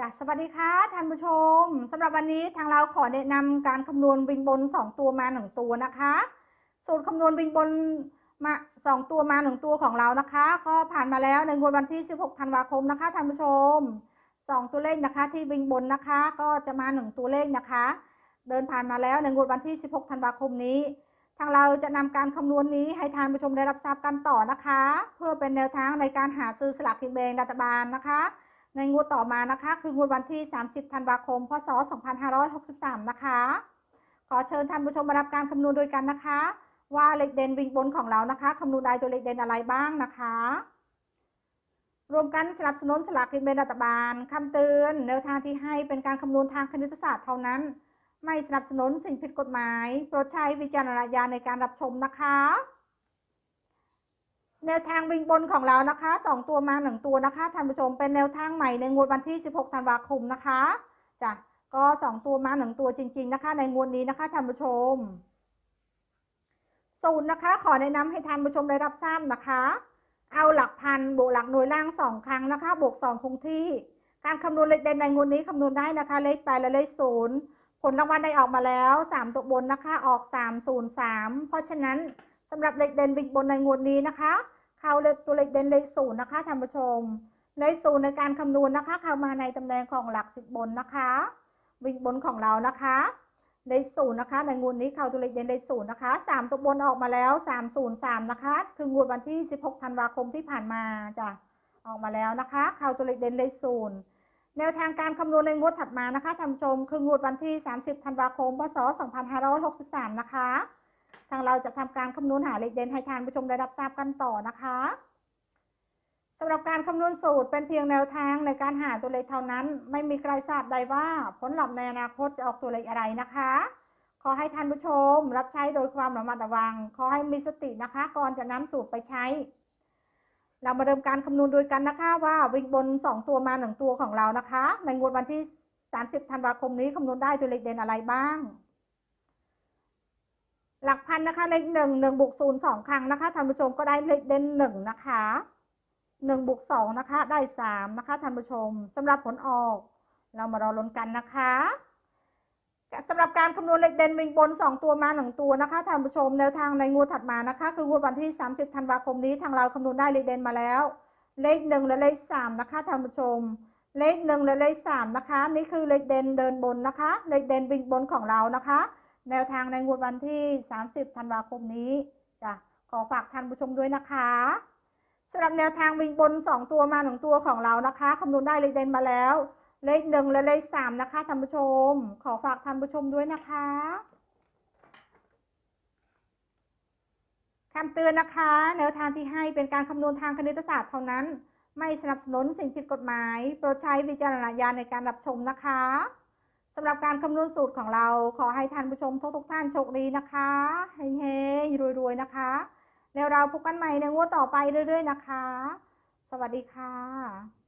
จ้ะสวัสดีค่ะท่านผู้ชมสำหรับวันนี้ทางเราขอแนะนำการคำนวณวิงบน 2 ตัวมา 1 ตัวนะคะ สูตรคำนวณวิงบนมา2ตัวมา 1 ตัวของเรานะคะ ก็ผ่านมาแล้วในงวดวันที่ 16 ธันวาคมนะคะท่านผู้ชม 2 ตัวเลขนะคะที่วิงบนนะคะ ก็จะมา 1 ตัวเลขนะคะ เดินผ่านมาแล้วในงวดวันที่ 16 ธันวาคมนี้ ทางเราจะนำการคำนวณนี้ให้ท่านผู้ชมได้รับทราบกันต่อนะคะ เพื่อเป็นแนวทางในการหาซื้อสลากกินแบ่งรัฐบาลนะคะ ในงวดต่อมานะคะ คืองวดวันที่ 30 ธันวาคม พศ 2563 นะคะ ขอเชิญท่านผู้ชมมารับการคำนวณโดยกันนะคะ ว่าเลขเด่นวิ่งบนของเรานะคะคำนวณได้ตัวเลขเด่นอะไรบ้างนะคะ รวมกันสนับสนุนสลากกินแบ่งรัฐบาลคำเตือนแนวทางที่ให้เป็นการคำนวณทางคณิตศาสตร์เท่านั้น ไม่สนับสนุนสิ่งผิดกฎหมาย โปรดใช้วิจารณญาณในการรับชมนะคะ แนวทางวิ่งบนของเรานะคะสองตัวมาหนึ่งตัวนะคะท่านผู้ชมเป็นแนวทางใหม่ในงวดวันที่ 16 ธันวาคมนะคะจ้ะก็สองตัวมาหนึ่งตัวจริง ๆ นะคะ ในงวดนี้นะคะท่านผู้ชมศูนย์นะคะ ขอแนะนำให้ท่านผู้ชมได้รับทราบนะคะ เอาหลักพันบวกหลักหน่วยล่างสองครั้งนะคะบวกสองคงที่ การคำนวณเลขเด่นในงวดนี้คำนวณได้นะคะ เลขแปดและเลขศูนย์ผลรางวัลได้ออกมาแล้วสามตัวบนนะคะออกสามศูนย์สามเพราะฉะนั้น สำหรับเลขเด่นวิ่งบนในงวดนี้นะคะ เข้าเลขตัวเลขเด่นเลขศูนย์นะคะท่านผู้ชม เลขศูนย์ในการคำนวณนะคะ เข้ามาในตำแหน่งของหลักสิบบนนะคะวิ่งบนของเรานะคะเลขศูนย์นะคะ ในงวดนี้เข้าตัวเลขเด่นเลขศูนย์นะคะสามตัวบนออกมาแล้วสามศูนย์สามนะคะ คืองวดวันที่สิบหกธันวาคมที่ผ่านมาจ้ะออกมาแล้วนะคะ เข้าตัวเลขเด่นเลขศูนย์แนวทางการคำนวณในงวดถัดมานะคะท่านผู้ชม คืองวดวันที่ 30 ธันวาคม พศ 2563 นะคะ ทางเราจะทำการคำนวณหาเลขเด่นให้ท่านผู้ชมได้รับทราบกันต่อนะคะสำหรับการคำนวณสูตรเป็นเพียงแนวทางในการหาตัวเลขเท่านั้น ไม่มีใครทราบใดว่าผลลัพธ์ในอนาคตจะออกตัวเลขอะไรนะคะ ขอให้ท่านผู้ชมรับใช้โดยความระมัดระวัง ขอให้มีสตินะคะ ก่อนจะนำสูตรไปใช้ เรามาเริ่มการคำนวณโดยกันนะคะว่าวิ่งบน 2 ตัวมา 1 ตัวของเรานะคะ ในงวดวันที่ 30 ธันวาคมนี้คำนวณได้ตัวเลขเด่นอะไรบ้าง หลักพันนะคะเลขหนึ่งหนึ่งบวกศูนย์สองครั้งนะคะท่านผู้ชมก็ได้เลขเด่นหนึ่งนะคะหนึ่งบวกสองนะคะ ได้สามนะคะท่านผู้ชมสำหรับผลออก เรามารอลุ้นกันนะคะสำหรับการคำนวณเลขเด่นวิ่งบน 2 ตัวมาหนึ่งตัวนะคะท่านผู้ชมแนวทางในงวดถัดมานะคะ คืองวดวันที่ 30ธันวาคมนี้ทางเราคำนวณได้เลขเด่นมาแล้ว เลขหนึ่งและเลขสามนะคะท่านผู้ชม เลขหนึ่งและเลขสามนะคะ นี่คือเลขเด่นเดินบนนะคะ เลขเด่นวิ่งบนของเรานะคะ แนวทางในงวดวันที่ 30 ธันวาคมนี้จ้ะขอฝากท่านผู้ชมด้วยนะคะสำหรับแนวทางวิ่งบน 2 ตัวมาหนึ่งตัวของเรานะคะคำนวณได้เลขเด่นมาแล้ว เลขหนึ่งและเลขสามนะคะท่านผู้ชม ขอฝากท่านผู้ชมด้วยนะคะคำเตือนนะคะ แนวทางที่ให้เป็นการคำนวณทางคณิตศาสตร์เท่านั้น ไม่สนับสนุนสิ่งผิดกฎหมาย โปรดใช้วิจารณญาณในการรับชมนะคะ สำหรับการคำนวณสูตรของเราขอให้ท่านผู้ชมทุกทุกท่านโชคดีนะคะเฮ้ยรวยๆนะคะ แล้วเราพบกันใหม่ในงวดต่อไปเรื่อยๆนะคะ สวัสดีค่ะ